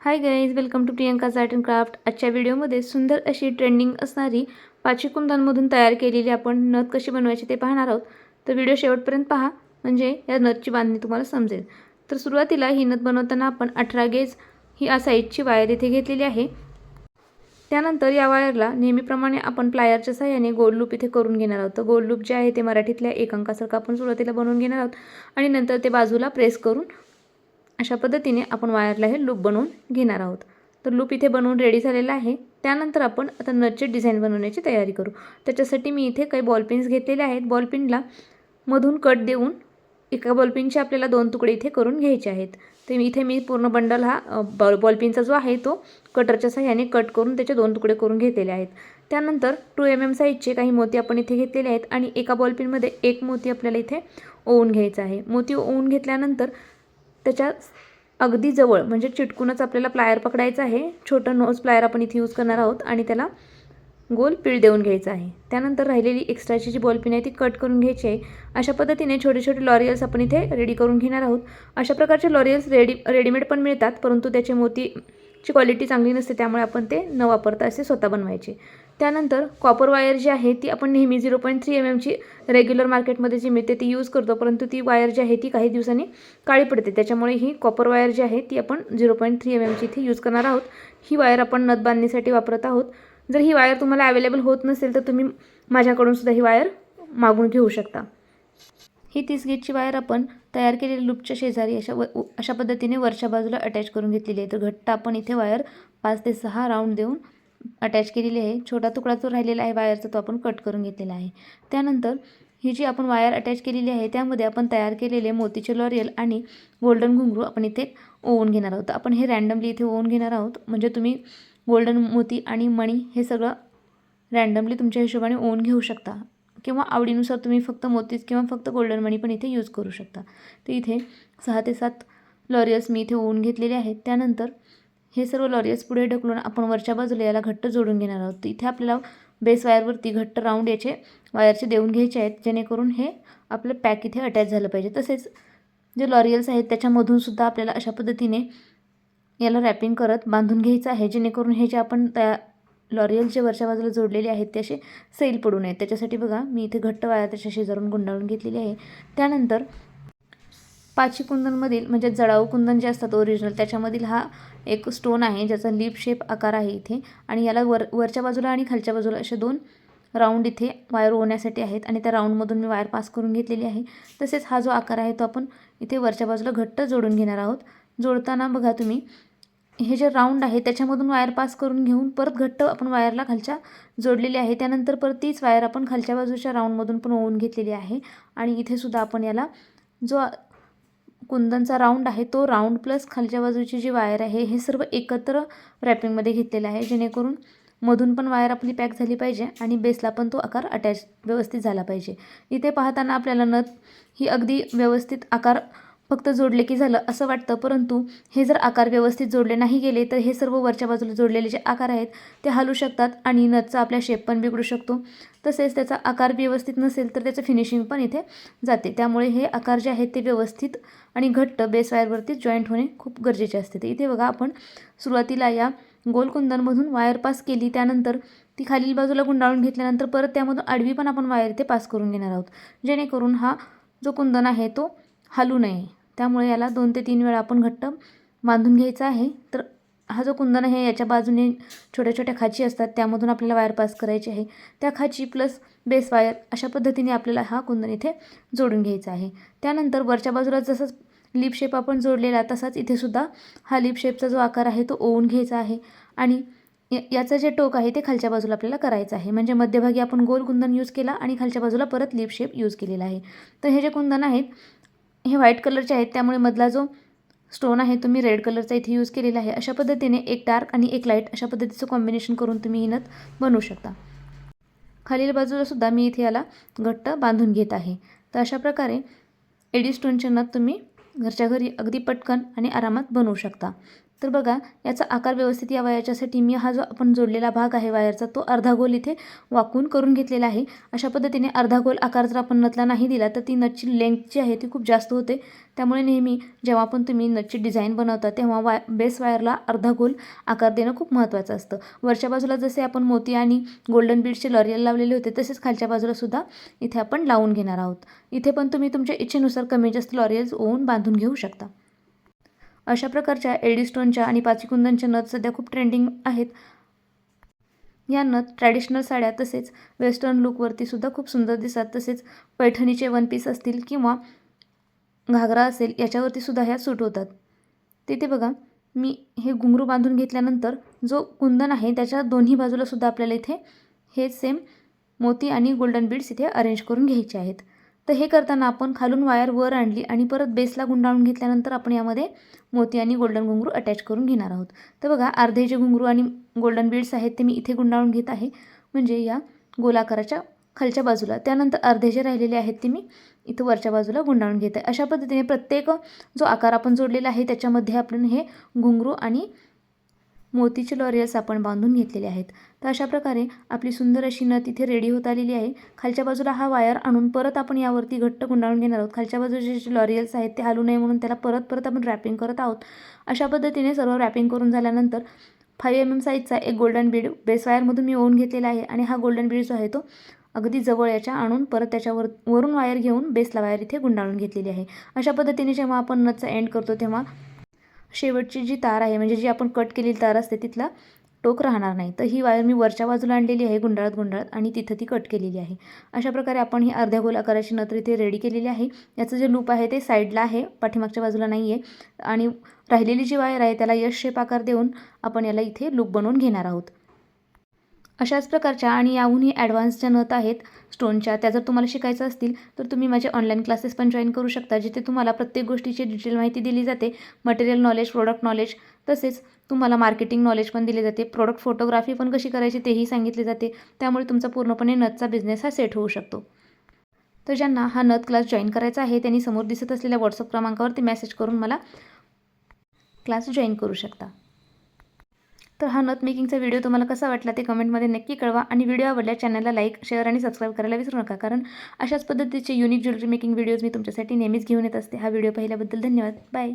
Hi guys welcome to Priyanka's art and craft आजच्या व्हिडिओमध्ये सुंदर अशी ट्रेंडिंग असणारी पाचवी कुंदांमधून तयार केलेली आपण नथ कशी बनवायची ते पाहणार आहोत. तर व्हिडिओ शेवटपर्यंत पहा म्हणजे या नथची बांधणी तुम्हाला समजेल. तर सुरुवातीला ही नथ बनवताना आपण अठरा गेज ही आ साईजची वायर इथे घेतलेली आहे. त्यानंतर या वायरला नेहमीप्रमाणे आपण प्लायरच्या सहाय्याने गोल लूप इथे करून घेणार आहोत. तर गोल लूप जे आहे ते मराठीतल्या एकांकासारखं आपण सुरुवातीला बनवून घेणार आहोत. आणि नंतर ते बाजूला प्रेस करून अशा पद्धतीने आपण वायरला हे लूप बनवून घेणार आहोत. तर लूप इथे बनवून रेडी झालेला आहे. त्यानंतर आपण आता नटचे डिझाईन बनवण्याची तयारी करू. त्याच्यासाठी मी इथे काही बॉलपिन्स घेतलेले आहेत. बॉलपिनला मधून कट देऊन एका बॉलपिनचे आपल्याला दोन तुकडे इथे करून घ्यायचे आहेत. तर इथे मी पूर्ण बंडल हा बॉल बॉलपिनचा जो आहे तो कटरच्या सहाय्याने कट करून त्याचे दोन तुकडे करून घेतलेले आहेत. त्यानंतर टू एम एम साईजचे काही मोती आपण इथे घेतलेले आहेत आणि एका बॉलपिनमध्ये एक मोती आपल्याला इथे ओवून घ्यायचा आहे. मोती ओवून घेतल्यानंतर त्याच्या अगदी जवळ म्हणजे चिटकूनच आपल्याला प्लायर पकडायचं आहे. छोटं नोज प्लायर आपण इथे यूज करणार आहोत आणि त्याला गोल पीळ देऊन घ्यायचं आहे. त्यानंतर राहिलेली एक्स्ट्राची जी बॉलपिन आहे ती कट करून घ्यायची आहे. अशा पद्धतीने छोटे छोटे लॉरियल्स आपण इथे रेडी करून घेणार आहोत. अशा प्रकारचे लॉरियल्स रेडी रेडीमेड पण मिळतात परंतु त्याचे मोतीची क्वालिटी चांगली नसते त्यामुळे आपण ते न वापरता असे स्वतः बनवायचे. त्यानंतर कॉपर वायर जी आहे ती आपण नेहमी झिरो पॉईंट थ्री एम एमची रेग्युलर मार्केटमध्ये जी मिळते ती यूज करतो. परंतु ती वायर जी आहे ती काही दिवसांनी काळी पडते. त्याच्यामुळे ही कॉपर वायर जी आहे ती आपण झिरो पॉईंट थ्री एम एमची इथे यूज करणार आहोत. ही वायर आपण नथ बांधणीसाठी वापरत आहोत. जर ही वायर तुम्हाला अवेलेबल होत नसेल तर तुम्ही माझ्याकडून सुद्धा ही वायर मागून घेऊ शकता. ही तीस गेटची वायर आपण तयार केलेली लूपच्या शेजारी अशा व अशा पद्धतीने वरच्या बाजूला अटॅच करून घेतलेली आहे. तर घट्ट आपण इथे वायर पाच ते सहा राऊंड देऊन अटॅच केलेली आहे. छोटा तुकडा जो राहिलेला आहे वायरचा तो आपण कट करून घेतलेला आहे. त्यानंतर ही जी आपण वायर अटॅच केलेली आहे त्यामध्ये आपण तयार केलेले मोतीचे लॉरियल आणि गोल्डन घुंगरू आपण इथे ओवून घेणार आहोत. आपण हे रँडमली इथे ओवून घेणार आहोत. म्हणजे तुम्ही गोल्डन मोती आणि मणी हे सगळं रँडमली तुमच्या हिशोबाने ओवून घेऊ शकता. किंवा आवडीनुसार तुम्ही फक्त मोतीज किंवा फक्त गोल्डन मणी पण इथे यूज करू शकता. तर इथे सहा ते सात लॉरियल्स मी इथे ओवून घेतलेले आहेत. त्यानंतर हे सर्व लॉरियल्स पुढे ढकलून आपण वरच्या बाजूला याला घट्ट जोडून घेणार आहोत. इथे आपल्याला बेस वायरवरती घट्ट राऊंड याचे वायरचे देऊन घ्यायचे आहेत जेणेकरून हे आपलं पॅक इथे अटॅच झालं पाहिजे. तसेच जे लॉरियल्स आहेत त्याच्यामधून सुद्धा आपल्याला अशा पद्धतीने याला रॅपिंग करत बांधून घ्यायचं आहे जेणेकरून हे जे आपण त्या लॉरियल जे वरच्या बाजूला जोडलेले आहेत ते असे सैल पडू नयेत. त्याच्यासाठी बघा मी इथे घट्ट वायर त्याच्या शेजारून गुंडाळून घेतलेली आहे. त्यानंतर पाची कुंदनमधील म्हणजे जळाऊ कुंदन जे असतात ओरिजिनल त्याच्यामधील हा एक स्टोन आहे ज्याचा लिप शेप आकार आहे इथे. आणि याला वर वरच्या बाजूला आणि खालच्या बाजूला असे दोन राऊंड इथे वायर ओवण्यासाठी आहेत. आणि त्या राऊंडमधून मी वायर पास करून घेतलेली आहे. तसेच हा जो आकार आहे तो आपण इथे वरच्या बाजूला घट्ट जोडून घेणार आहोत. जोडताना बघा तुम्ही हे जे राऊंड आहे त्याच्यामधून वायर पास करून घेऊन परत घट्ट आपण वायरला खालच्या जोडलेली आहे. त्यानंतर परत तीच वायर आपण खालच्या बाजूच्या राऊंडमधून पण ओवून घेतलेली आहे. आणि इथे सुद्धा आपण याला जो कुंदनचा राऊंड आहे. तो राऊंड प्लस खालच्या बाजूची जी वायर आहे हे सर्व एकत्र रॅपिंगमध्ये घेतलेलं आहे. जेणेकरून मधून पण वायर आपली पॅक झाली पाहिजे आणि बेसला पण तो आकार अटॅच व्यवस्थित झाला पाहिजे. इथे पाहताना आपल्याला नथ ही अगदी व्यवस्थित आकार फक्त जोडले की झालं असं वाटतं परंतु हे जर आकार व्यवस्थित जोडले नाही गेले तर हे सर्व वरच्या बाजूला जोडलेले जे आकार आहेत ते हलू शकतात आणि नथचा आपल्या शेप पण बिघडू शकतो. तसेच त्याचा आकार व्यवस्थित नसेल तर त्याचं फिनिशिंग पण इथे जाते. त्यामुळे हे आकार जे आहेत ते व्यवस्थित आणि घट्ट बेस वायरवरती जॉईंट होणे खूप गरजेचे असते. इथे बघा आपण सुरुवातीला या गोल कुंदनमधून वायर पास केली त्यानंतर ती खालील बाजूला गुंडाळून घेतल्यानंतर परत त्यामधून आडवी पण आपण वायर इथे पास करून घेणार आहोत. जेणेकरून हा जो कुंदन आहे तो हलू नये. त्यामुळे याला दोन ते तीन वेळा आपण घट्ट बांधून घ्यायचा आहे. तर हा जो कुंदन आहे याच्या बाजूने छोट्या छोट्या खाची असतात त्यामधून आपल्याला वायर पास करायची आहे. त्या खाची प्लस बेस वायर अशा पद्धतीने आपल्याला हा कुंदन इथे जोडून घ्यायचा आहे. त्यानंतर वरच्या बाजूला जसंच लिप शेप आपण जोडलेला तसाच इथेसुद्धा हा लिप शेपचा जो आकार आहे तो ओवून घ्यायचा आहे. आणि या- याचं जे टोक आहे ते खालच्या बाजूला आपल्याला करायचं आहे. म्हणजे मध्यभागी आपण गोल कुंदन यूज केला आणि खालच्या बाजूला परत लिप शेप यूज केलेला आहे. तर हे जे कुंदन आहेत हे व्हाईट कलरचे आहेत त्यामुळे मधला जो स्टोन आहे तुम्ही रेड कलरचा इथे यूज केलेला आहे. अशा पद्धतीने एक डार्क आणि एक लाइट अशा पद्धतीचं कॉम्बिनेशन करून तुम्ही ही नथ बनवू शकता. खालील बाजूला सुद्धा मी इथे याला घट्ट बांधून घेत आहे. तर अशा प्रकारे एडी स्टोनचे नथ तुम्ही घरच्या घरी अगदी पटकन आणि आरामात बनवू शकता. तर बघा याचा आकार व्यवस्थित या वयाच्यासाठी मी हा जो आपण जोडलेला भाग आहे वायरचा तो अर्धा गोल इथे वाकून करून घेतलेला आहे. अशा पद्धतीने अर्धा गोल आकार जर आपण नथला नाही दिला तर ती नटची लेंथ जी आहे ती खूप जास्त होते. त्यामुळे नेहमी जेव्हा पण तुम्ही नटची डिझाईन बनवता तेव्हा वाय बेस वायरला अर्धा गोल आकार देणं खूप महत्त्वाचं असतं. वरच्या बाजूला जसे आपण मोती आणि गोल्डन बीडचे लॉरियल लावलेले होते तसेच खालच्या बाजूलासुद्धा इथे आपण लावून घेणार आहोत. इथे पण तुम्ही तुमच्या इच्छेनुसार कमी जास्त लॉरियल्स ओवून बांधून घेऊ शकता. अशा प्रकारच्या एडिस्टोनच्या आणि पाचीकुंदनच्या नथ सध्या खूप ट्रेंडिंग आहेत. या नथ ट्रॅडिशनल साड्या तसेच वेस्टर्न लुकवरती सुद्धा खूप सुंदर दिसतात. तसेच पैठणीचे वन पीस असतील किंवा घागरा असेल याच्यावरती सुद्धा ह्या सूट होतात. तिथे बघा मी हे घुंगरू बांधून घेतल्यानंतर जो कुंदन आहे त्याच्या दोन्ही बाजूला सुद्धा आपल्याला इथे हे सेम मोती आणि गोल्डन बीड्स इथे अरेंज करून घ्यायचे आहेत. तर हे करताना आपण खालून वायर वर आणली आणि परत बेसला गुंडाळून घेतल्यानंतर आपण यामध्ये मोती आणि गोल्डन घुंगरू अटॅच करून घेणार आहोत. तर बघा अर्धे जे घुंगरू आणि गोल्डन बीड्स आहेत ते मी इथे गुंडाळून घेत आहे. म्हणजे या गोलाकाराच्या खालच्या बाजूला. त्यानंतर अर्धे जे राहिलेले आहेत ते मी इथं वरच्या बाजूला गुंडाळून घेत आहे. अशा पद्धतीने प्रत्येक जो आकार आपण जोडलेला आहे त्याच्यामध्ये आपण हे घुंगरू आणि मोतीचे लॉरियल्स आपण बांधून घेतलेले आहेत. तर अशा प्रकारे आपली सुंदर अशी नथ इथे रेडी होत आलेली आहे. खालच्या बाजूला हा वायर आणून परत आपण यावरती घट्ट गुंडाळून घेणार आहोत. खालच्या बाजूचे जे लॉरियल्स आहेत ते हलू नये म्हणून त्याला परत परत आपण रॅपिंग करत आहोत. अशा पद्धतीने सर्व रॅपिंग करून झाल्यानंतर फाईव्ह एम एम साईजचा एक गोल्डन बीड बेस वायरमधून मी ओवून घेतलेला आहे आणि हा गोल्डन बीड जो आहे तो अगदी जवळ याच्या आणून परत त्याच्यावर वरून वायर घेऊन बेसला वायर इथे गुंडाळून घेतलेली आहे. अशा पद्धतीने जेव्हा आपण नथचा एंड करतो तेव्हा शेवटची जी तार आहे म्हणजे जी आपण कट केलेली तार असते तिथला टोक राहणार नाही. तर ही वायर मी वरच्या बाजूला आणलेली आहे गुंडाळत गुंडाळत आणि तिथं ती कट केलेली आहे. अशा प्रकारे आपण ही अर्ध्या गोल आकाराची नत्र इथे रेडी केलेली आहे. याचं जे लूप आहे ते साईडला आहे पाठीमागच्या बाजूला नाही आहे आणि राहिलेली जी वायर आहे त्याला यश शेप आकार देऊन आपण याला इथे लूप बनवून घेणार आहोत. अशाच प्रकारच्या आणि याहूनही ॲडव्हान्सच्या नथ आहेत स्टोनच्या त्या जर तुम्हाला शिकायचं असतील तर तुम्ही माझे ऑनलाईन क्लासेस पण जॉईन करू शकता जिथे तुम्हाला प्रत्येक गोष्टीची डिटेल माहिती दिली जाते. मटेरियल नॉलेज प्रोडक्ट नॉलेज तसेच तुम्हाला मार्केटिंग नॉलेज पण दिले जाते. प्रोडक्ट फोटोग्राफी पण कशी करायची तेही सांगितले जाते. त्यामुळे तुमचा पूर्णपणे नथचा बिझनेस हा सेट होऊ शकतो. तर ज्यांना हा नथ क्लास जॉईन करायचा आहे त्यांनी समोर दिसत असलेल्या व्हॉट्सअप क्रमांकावरती मेसेज करून मला क्लास जॉईन करू शकता. तर हा नथ मेकिंगचा व्हिडिओ तुम्हाला कसा वाटला ते कमेंटमध्ये नक्की कळवा आणि व्हिडिओ आवडल्या चॅनलला लाईक शेअर आणि सबस्क्राईब करायला विसरू नका. कारण अशाच पद्धतीचे युनिक ज्वेलरी मेकिंग व्हिडिओज मी तुमच्यासाठी नेहमीच घेऊन येत असते. हा व्हिडिओ पाहिल्याबद्दल धन्यवाद. बाय